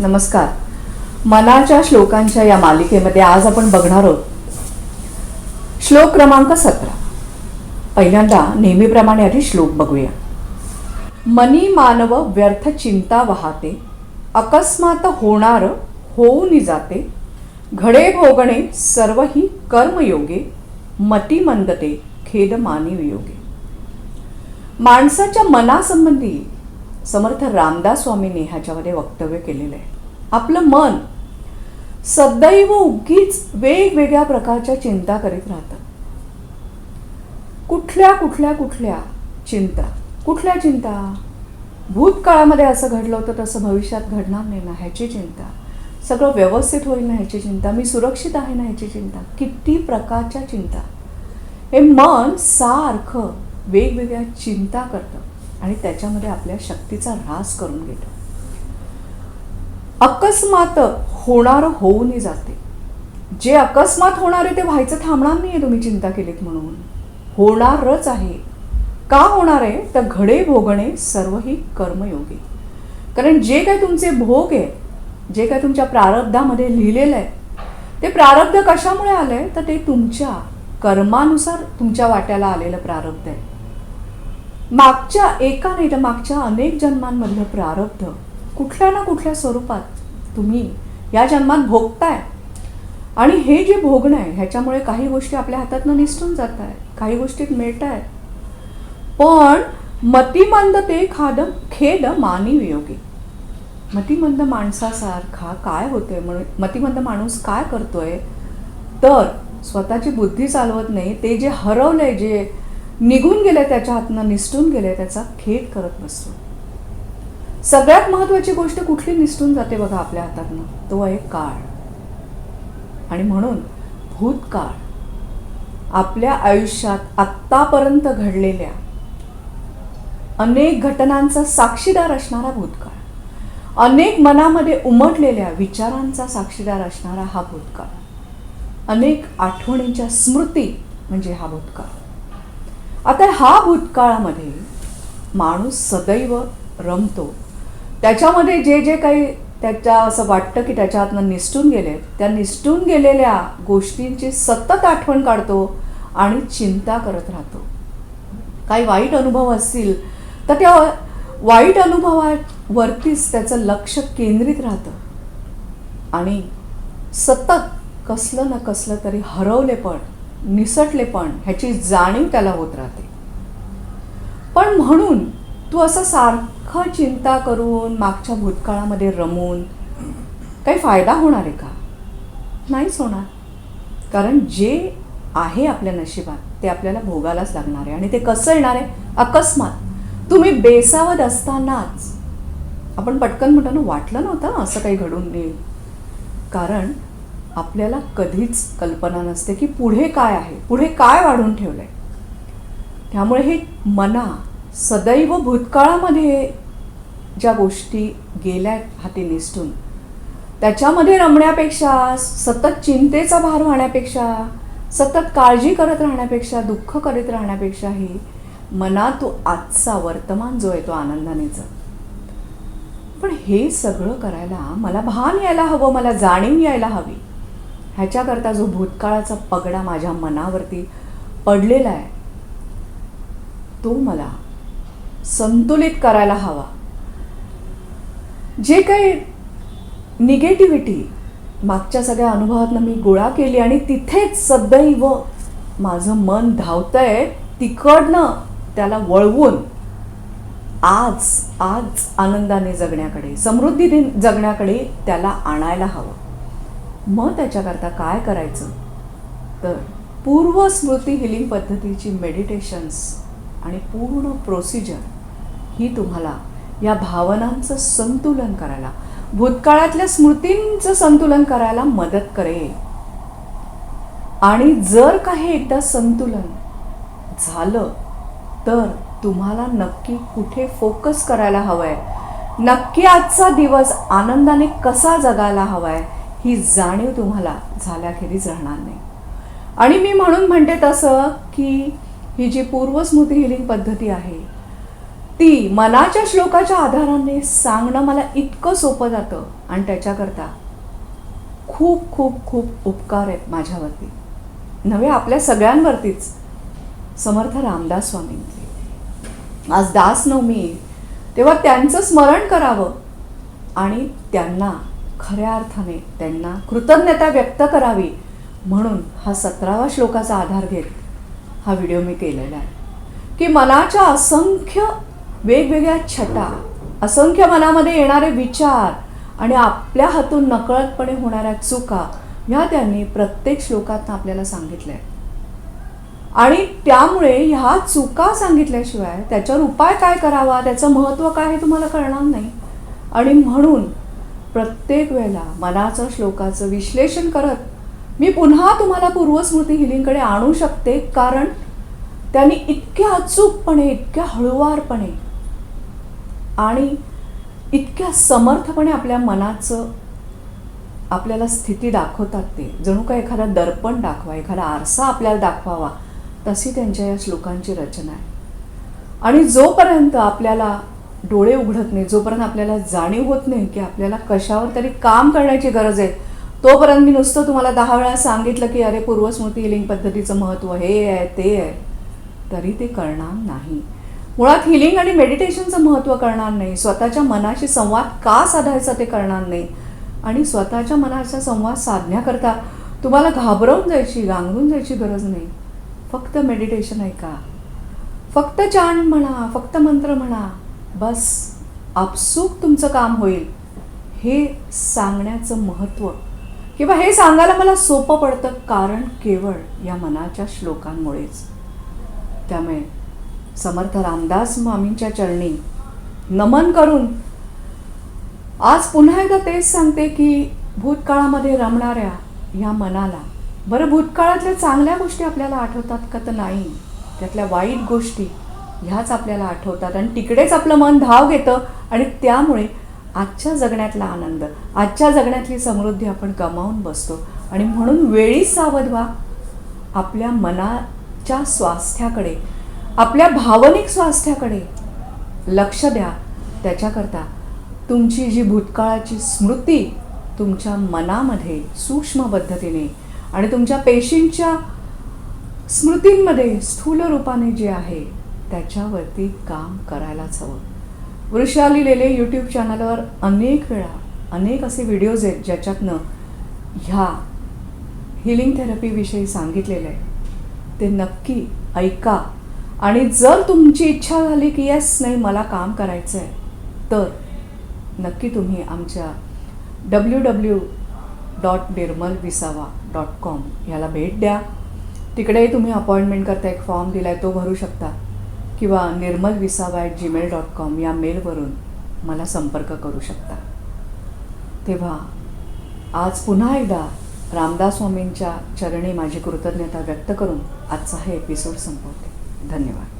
नमस्कार. मनाच्या श्लोकांच्या या मालिकेमध्ये आज आपण बघणार आहोत. श्लोक क्रमांक सतरा. पहिल्यांदा नेहमीप्रमाणे आधी श्लोक बघूया. मनी मानव व्यर्थ चिंता वाहते अकस्मात होणार होऊन जाते घडे भोगणे सर्व ही कर्मयोगे मती मंदते खेद मानवी योगे माणसाच्या मनासंबंधी समर्थ रामदास स्वामींनी ह्याच्यामध्ये वक्तव्य केलेलं आहे. आपलं मन सदैव उगीच वेगवेगळ्या प्रकारच्या चिंता करीत राहतं. कुठल्या कुठल्या कुठल्या चिंता कुठल्या चिंता? भूतकाळामध्ये असं घडलं होतं तसं भविष्यात घडणार नाही ना ह्याची चिंता. सगळं व्यवस्थित होईल ना ह्याची चिंता. मी सुरक्षित आहे ना ह्याची चिंता. किती प्रकारच्या चिंता. हे मन सारखं वेगवेगळ्या चिंता करतं. आणि त्याच्यामध्ये आपल्या शक्तीचा ऱ्हास करून घेतो. अकस्मात होणार होऊनही जाते. जे अकस्मात होणार आहे ते व्हायचं थांबणार नाही आहे तुम्ही चिंता केलीत म्हणून. होणारच आहे. का होणार आहे? तर घडे भोगणे सर्व ही कर्मयोगी. कारण जे काय तुमचे भोग आहे जे काय तुमच्या प्रारब्धामध्ये लिहिलेलं आहे ते प्रारब्ध कशामुळे आलं आहे तर ते तुमच्या कर्मानुसार तुमच्या वाट्याला आलेलं प्रारब्ध आहे. मागच्या एका नाही तर मागच्या अनेक जन्मांमधलं प्रारब्ध कुठल्या ना कुठल्या स्वरूपात तुम्ही या जन्मात भोगताय. आणि हे जे भोगणं आहे ह्याच्यामुळे काही गोष्टी आपल्या हातातनं निसटून जात आहे काही गोष्टीत मिळत आहेत पण मतिमंद ते खाद खेद मानी वियोगी. मतिमंद माणसासारखा काय होतोय? म्हणून मतिमंद माणूस काय करतोय? तर स्वतःची बुद्धी चालवत नाही ते जे हरवलंय जे निघून गेले त्याच्या हातनं निसटून गेले त्याचा खेद करत बसतो. सगळ्यात महत्वाची गोष्ट कुठली निसटून जाते बघा आपल्या हातातनं? तो आहे काळ. आणि म्हणून भूतकाळ आपल्या आयुष्यात आत्तापर्यंत घडलेल्या अनेक घटनांचा साक्षीदार असणारा भूतकाळ. अनेक मनामध्ये उमटलेल्या विचारांचा साक्षीदार असणारा हा भूतकाळ. अनेक आठवणींच्या स्मृती म्हणजे हा भूतकाळ. आता हा भूतकाळामध्ये माणूस सदैव रमतो. त्याच्यामध्ये जे जे काही त्याच्या असं वाटतं की त्याच्या हातनं निसटून गेले त्या निसटून गेलेल्या गोष्टींची सतत आठवण काढतो आणि चिंता करत राहतो. काही वाईट अनुभव असतील तर त्या वाईट अनुभवावरतीच त्याचं लक्ष केंद्रित राहतं. आणि सतत कसलं ना कसलं तरी हरवले पण निसटले पण ह्याची जाणीव त्याला होत राहते. पण म्हणून तू असं सारखं चिंता करून मागच्या भूतकाळामध्ये रमून काही फायदा होणार आहे का? नाहीच होणार. कारण जे आहे आपल्या नशिबात ते आपल्याला भोगायलाच लागणार आहे. आणि ते कसं येणार आहे? अकस्मात. तुम्ही बेसावत असतानाच. आपण पटकन म्हणतो ना वाटलं नव्हतं असं काही घडून येईल. कारण आपल्याला कधीच कल्पना नसते की पुढे काय आहे पुढे काय वाढून ठेवलं आहे त्यामुळे हे मना सदैव भूतकाळामध्ये ज्या गोष्टी गेल्या हाती निसटून त्याच्यामध्ये रमण्यापेक्षा सतत चिंतेचा भार वाहण्यापेक्षा सतत काळजी करत राहण्यापेक्षा दुःख करीत राहण्यापेक्षाही मना तो आजचा वर्तमान जो आहे तो आनंदानेचा. पण हे सगळं करायला मला भान यायला हवं मला जाणीव यायला हवी. ह्याच्याकरता जो भूतकाळाचा पगडा माझ्या मनावरती पडलेला आहे तो मला संतुलित करायला हवा. जे काही निगेटिव्हिटी मागच्या सगळ्या अनुभवातनं मी गोळा केली आणि तिथेच सदैव माझं मन धावतंय तिकडनं त्याला वळवून आज आज आनंदाने जगण्याकडे समृद्धी दिन जगण्याकडे त्याला आणायला हवं. मग त्याच्याकरता काय करायचं? तर पूर्व स्मृती हिलिंग पद्धतीची मेडिटेशन्स आणि पूर्ण प्रोसिजर ही तुम्हाला या भावनांचं संतुलन करायला भूतकाळातल्या स्मृतींचं संतुलन करायला मदत करेल. आणि जर काही एकदा संतुलन झालं तर तुम्हाला नक्की कुठे फोकस करायला हवंय? नक्की आजचा दिवस आनंदाने कसा जगायला हवा आहे ही जाणीव तुम्हाला झाल्याखेरीज राहणार नाही. आणि मी म्हणून म्हणते तसं की ही जी पूर्वस्मृती हिलिंग पद्धती आहे ती मनाच्या श्लोकाच्या आधाराने सांगणं मला इतकं सोपं जातं आणि त्याच्याकरता खूप खूप खूप उपकार आहेत माझ्यावरती. नव्हे आपल्या सगळ्यांवरतीच. समर्थ रामदास स्वामींचे. आज दास नवमी तेव्हा त्यांचं स्मरण करावं आणि त्यांना खऱ्या अर्थाने त्यांना कृतज्ञता व्यक्त करावी म्हणून हा सतरावा श्लोकाचा आधार घेत हा व्हिडिओ मी केलेला आहे की मनाच्या असंख्य वेगवेगळ्या छटा असंख्य मनामध्ये येणारे विचार आणि आपल्या हातून नकळतपणे होणाऱ्या चुका ह्या त्यांनी प्रत्येक श्लोकात आपल्याला सांगितल्या आहेत. आणि त्यामुळे ह्या चुका सांगितल्याशिवाय त्याच्यावर उपाय काय करावा त्याचं महत्त्व काय हे तुम्हाला कळणार नाही आणि म्हणून प्रत्येक वेळेला मनाचं श्लोकाचं विश्लेषण करत मी पुन्हा तुम्हाला पूर्वस्मृती हिलिंगकडे आणू शकते कारण त्यांनी इतक्या अचूकपणे इतक्या हळुवारपणे आणि इतक्या समर्थपणे आपल्या मनाचं आपल्याला स्थिती दाखवतात ते. जणू का एखादा दर्पण दाखवा एखादा आरसा आपल्याला दाखवावा तशी त्यांच्या या श्लोकांची रचना आहे. आणि जोपर्यंत आपल्याला डोळे उघडत नाही जोपर्यंत आपल्याला जाणीव होत नाही की आपल्याला कशावर तरी काम करण्याची गरज आहे तोपर्यंत मी नुसतं तुम्हाला दहा वेळा सांगितलं की अरे पूर्वस्मृती हिलिंग पद्धतीचं महत्त्व हे आहे ते आहे. तरी ते करणार नाही. मुळात हिलिंग आणि मेडिटेशनचं महत्त्व करणार नाही. स्वतःच्या मनाशी संवाद का साधायचा ते करणार नाही. आणि स्वतःच्या मनाचा संवाद साधण्याकरता तुम्हाला घाबरवून जायची गांगरून जायची गरज नाही. फक्त मेडिटेशन ऐका. फक्त चांड म्हणा फक्त मंत्र म्हणा बस आपसूक तुमचं काम होईल. हे सांगण्याचं महत्त्व. किंवा हे सांगायला मला सोपं पडतं कारण केवळ या मनाच्या श्लोकांमुळेच. त्यामुळे समर्थ रामदास मामींच्या चरणी नमन करून आज पुन्हा एकदा तेच सांगते की भूतकाळामध्ये रमणाऱ्या ह्या मनाला बरं भूतकाळातल्या चांगल्या गोष्टी आपल्याला आठवतात का तर नाही. त्यातल्या वाईट गोष्टी ह्याच आपल्याला आठवतात. आणि तिकडेच आपलं मन धाव घेतं. आणि त्यामुळे आजच्या जगण्यातला आनंद आजच्या जगण्यातली समृद्धी आपण गमावून बसतो. आणि म्हणून वेळी सावध व्हा. आपल्या मनाच्या स्वास्थ्याकडे आपल्या भावनिक स्वास्थ्याकडे लक्ष द्या. त्याच्याकरता तुमची जी भूतकाळाची स्मृती तुमच्या मनामध्ये सूक्ष्म पद्धतीने आणि तुमच्या पेशींच्या स्मृतींमध्ये स्थूल रूपाने जे आहे त्याच्यावरती काम करायलाच हवं. वृषा लिहिलेले यूट्यूब चॅनलवर अनेक वेळा अनेक असे व्हिडिओज आहेत ज्याच्यातनं ह्या हिलिंग थेरपीविषयी सांगितलेलं आहे. ते नक्की ऐका. आणि जर तुमची इच्छा झाली की येस नाही मला काम करायचं आहे तर नक्की तुम्ही आमच्या डब्ल्यू डब्ल्यू डॉट निर्मल विसावा डॉट कॉम ह्याला भेट द्या. तिकडेही तुम्ही अपॉइंटमेंट करता एक फॉर्म दिला आहे तो भरू शकता. किंवा निर्मल विसावा ॲट जीमेल डॉट कॉम या मेलवरून मला संपर्क करू शकता. तेव्हा आज पुन्हा एकदा रामदास स्वामींच्या चरणी माझी कृतज्ञता व्यक्त करून आजचा हे एपिसोड संपवते. धन्यवाद.